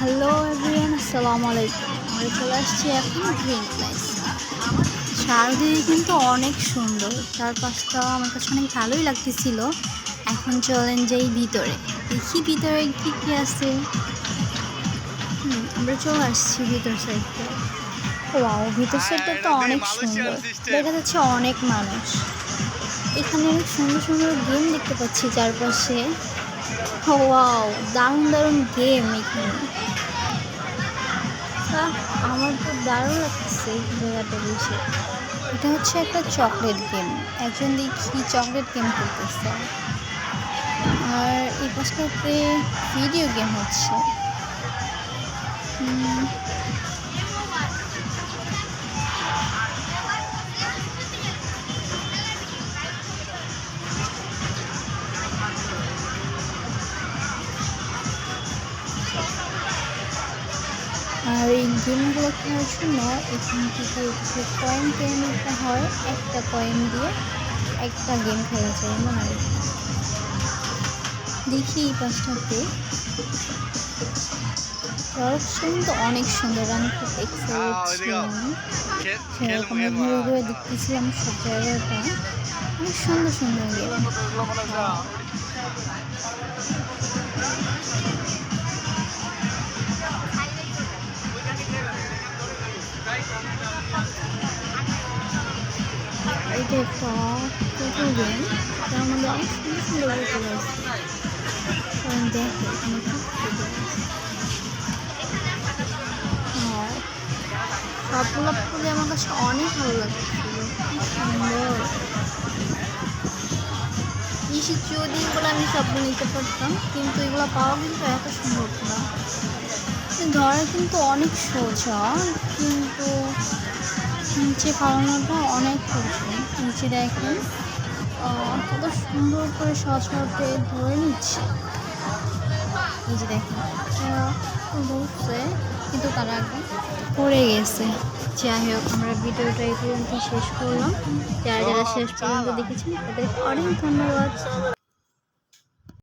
Hello everyone আসসালামু আলাইকুম আমরা চলে আসছি এখন গ্রিন প্লেস চারদিকে কিন্তু অনেক সুন্দর। চারপাশটা আমার কাছে অনেক ভালোই লাগতেছিল। এখন চলেন যাই ভিতরে। দেখি ভিতরে কী কী আছে। হুম, আমরা চলে আসছি ভিতর সাইডটা ওয়াও ভিতর সাইডটা তো অনেক সুন্দর। দেখা যাচ্ছে অনেক মানুষ। এখানে অনেক সুন্দর সুন্দর গেম দেখতে পাচ্ছি চারপাশে। ওয়াও দারুণ দারুণ গেম এখানে। আহ, আমার তো দারুণ লাগছে এই জায়গাটা বসে। এটা হচ্ছে একটা চকলেট গেম। একজন দেখি চকলেট গেম করতেছে আর এই পাশটাতে ভিডিও গেম হচ্ছে। আর এই গেমগুলো খেলার জন্য এখান থেকে কিছু কয়েন কিনে নিতে হয়। একটা কয়েন দিয়ে একটা গেম খেলা যায় এমন আর দেখি এই পাশটাতে প্রোডাকশন তো অনেক সুন্দর আমি খুব এক্সাইটেড ছিলাম সেরকম ঘুরে ঘুরে দেখতেছিলাম সব জায়গাটা। অনেক সুন্দর সুন্দর গেম এটা একটা টোটো গেম তার মধ্যে অনেক সুন্দর সুন্দর বোতল আছে কারণ দেখো সবগুলো ফুলে আমার কাছে অনেক ভালো লাগছিল কি সুন্দর। ইসি যদি এগুলো আমি সবগুলো নিতে পারতাম, কিন্তু এগুলো পাওয়া কিন্তু এত সম্ভব না। ধরা কিন্তু অনেক সোজা, কিন্তু নিচে ফালানোটা অনেক কঠিন। নিচে দেখেন। কত সুন্দর করে সহজভাবে ধরে নিচ্ছে। যে দেখেন ধরছে, কিন্তু তারা আগে পড়ে গেছে। যাই হোক, আমরা ভিডিওটা এই পর্যন্ত শেষ করলাম। যারা যারা শেষ পর্যন্ত দেখেছেন তাদের অনেক ধন্যবাদ।